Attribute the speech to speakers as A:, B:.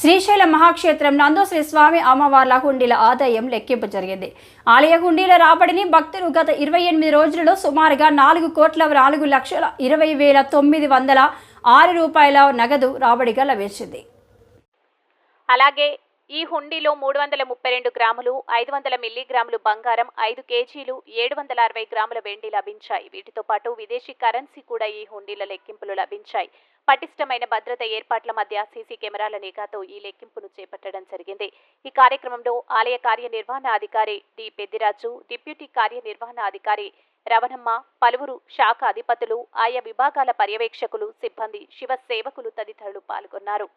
A: శ్రీశైల మహాక్షేత్రం నందు శ్రీ స్వామి అమ్మవార్ల హుండీల ఆదాయం లెక్కింపు జరిగింది. ఆలయ హుండీల రాబడిని భక్తులు గత ఇరవై ఎనిమిది రోజులలో సుమారుగా నాలుగు కోట్ల నాలుగు లక్షల ఇరవై వేల తొమ్మిది వందల ఆరు రూపాయల నగదు రాబడిగా లభించింది.
B: అలాగే ఈ హుండీలో మూడు వందల ముప్పై రెండు గ్రాములు ఐదు వందల మిల్లీగ్రాములు బంగారం ఐదు కేజీలు ఏడు వందల అరవై గ్రాముల వెండి లభించాయి. వీటితో పాటు విదేశీ కరెన్సీ కూడా ఈ హుండీల లెక్కింపులు లభించాయి. పటిష్టమైన భద్రత ఏర్పాట్ల మధ్య సీసీ కెమెరాల నిఘాతో ఈ లెక్కింపును చేపట్టడం జరిగింది. ఈ కార్యక్రమంలో ఆలయ కార్యనిర్వహణ అధికారి డి. పెద్దిరాజు డిప్యూటీ కార్యనిర్వహణ అధికారి రవణమ్మ పలువురు శాఖ అధిపతులు ఆయా విభాగాల పర్యవేక్షకులు సిబ్బంది శివ సేవకులు తదితరులు పాల్గొన్నారు.